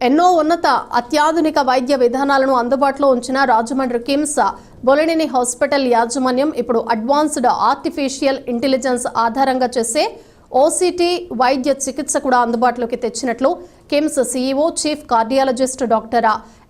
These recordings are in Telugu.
ఎన్నో ఉన్నత అత్యాధునిక వైద్య విధానాలను అందుబాటులో ఉంచిన రాజమండ్రి కిమ్స్ బొలినేని హాస్పిటల్ యాజమాన్యం ఇప్పుడు అడ్వాన్స్డ్ ఆర్టిఫిషియల్ ఇంటెలిజెన్స్ ఆధారంగా చేసే ఓసీటీ వైద్య చికిత్స కూడా అందుబాటులోకి తెచ్చినట్లు KIMS CEO chief cardiologist doctor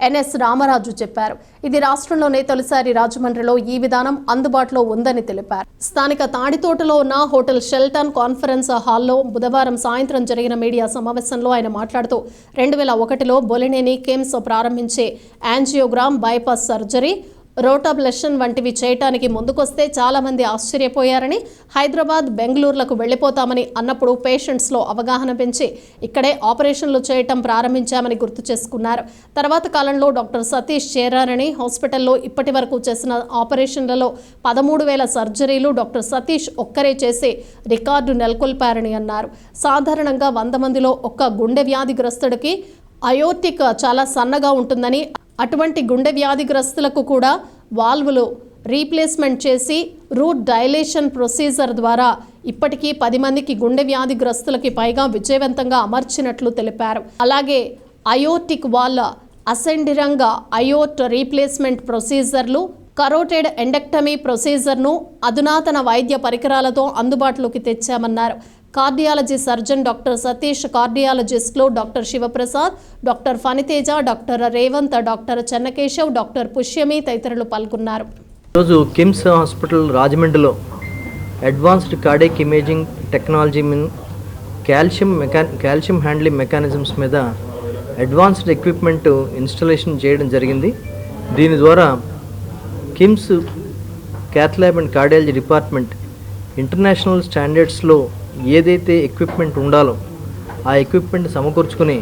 NS Ramaraju చెప్పారు. ఇది రాష్ట్రంలోనే తొలిసారి రాజమండ్రిలో ఈ విధానం అందుబాటులో ఉందని తెలిపారు. స్థానిక తాడితోటలో ఉన్న హోటల్ షెల్టన్ కాన్ఫరెన్స్ హాల్లో బుధవారం సాయంత్రం జరిగిన మీడియా సమావేశంలో ఆయన మాట్లాడుతూ రెండు వేల ఒకటిలో బొలినేని కిమ్స్ ప్రారంభించే యాంజియోగ్రామ్ బైపాస్ సర్జరీ రోటాబ్లెషన్ వంటివి చేయటానికి ముందుకొస్తే చాలామంది ఆశ్చర్యపోయారని హైదరాబాద్ బెంగళూరులకు వెళ్ళిపోతామని అన్నప్పుడు పేషెంట్స్లో అవగాహన పెంచి ఇక్కడే ఆపరేషన్లు చేయటం ప్రారంభించామని గుర్తు చేసుకున్నారు. తర్వాత కాలంలో డాక్టర్ సతీష్ చేరారని హాస్పిటల్లో ఇప్పటి వరకు చేసిన ఆపరేషన్లలో పదమూడు వేల సర్జరీలు డాక్టర్ సతీష్ ఒక్కరే చేసి రికార్డు నెలకొల్పారని అన్నారు. సాధారణంగా వంద మందిలో ఒక్క గుండె వ్యాధిగ్రస్తుడికి అయోటిక్ చాలా సన్నగా ఉంటుందని అటువంటి గుండె వ్యాధిగ్రస్తులకు కూడా వాల్వులు రీప్లేస్మెంట్ చేసి రూట్ డైలేషన్ ప్రొసీజర్ ద్వారా ఇప్పటికీ పది మందికి గుండె వ్యాధిగ్రస్తులకి పైగా విజయవంతంగా అమర్చినట్లు తెలిపారు. అలాగే అయోటిక్ వాల్ అసెండిరంగా అయోట్ రీప్లేస్మెంట్ ప్రొసీజర్లు కరోటెడ్ ఎండక్టమీ ప్రొసీజర్ను అధునాతన వైద్య పరికరాలతో అందుబాటులోకి తెచ్చామన్నారు. Cardiology surgeon doctor Satish కార్డియాలజిస్టులు doctor Shivaprasad doctor Phaniteja doctor Revanth doctor Chennakesav doctor Pushyami తదితరులు పాల్గొన్నారు. ఈరోజు కిమ్స్ హాస్పిటల్ రాజమండ్రిలో advanced cardiac imaging technology mean calcium mecha calcium handling mechanisms మీద అడ్వాన్స్డ్ ఎక్విప్మెంట్ ఇన్స్టలేషన్ చేయడం జరిగింది. దీని ద్వారా KIMS cath lab and cardiology department international స్టాండర్డ్స్లో ఏదైతే ఎక్విప్మెంట్ ఉండాలో ఆ ఎక్విప్మెంట్ సమకూర్చుకుని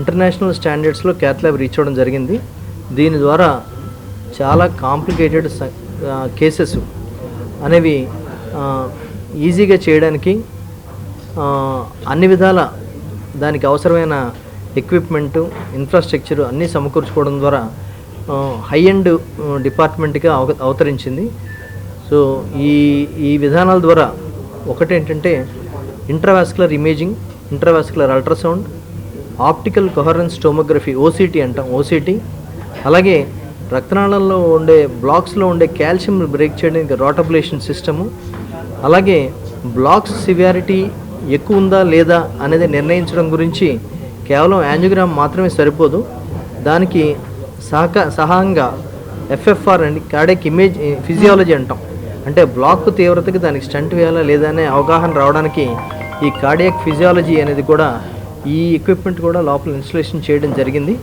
ఇంటర్నేషనల్ స్టాండర్డ్స్లో క్యాథ్లాబ్ రీచ్ అవ్వడం జరిగింది. దీని ద్వారా చాలా కాంప్లికేటెడ్ కేసెస్ అనేవి ఈజీగా చేయడానికి అన్ని విధాల దానికి అవసరమైన ఎక్విప్మెంటు ఇన్ఫ్రాస్ట్రక్చర్ అన్నీ సమకూర్చుకోవడం ద్వారా హై అండ్ డిపార్ట్మెంట్గా అవ అవతరించింది. సో ఈ ఈ విధానాల ద్వారా ఒకటేంటంటే intravascular imaging intravascular ultrasound optical coherence tomography OCT అంటాం ఓసీటీ అలాగే రక్తనాళంలో ఉండే బ్లాక్స్లో ఉండే కాల్షియం బ్రేక్ చేయడానికి రోటబులేషన్ సిస్టము. అలాగే బ్లాక్స్ సివియారిటీ ఎక్కువ ఉందా లేదా అనేది నిర్ణయించడం గురించి కేవలం యాంజియోగ్రామ్ మాత్రమే సరిపోదు. దానికి సహక సహాయంగా ఎఫ్ఎఫ్ఆర్ అండి కార్డెక్ ఇమేజ్ ఫిజియాలజీ అంటాం. అంటే బ్లాక్ తీవ్రతకి దానికి స్టంట్ వేయాలా లేదా అనే అవగాహన రావడానికి ఈ కార్డియక్ ఫిజియాలజీ అనేది కూడా ఈ ఎక్విప్మెంట్ కూడా లోపల ఇన్స్టలేషన్ చేయడం జరిగింది.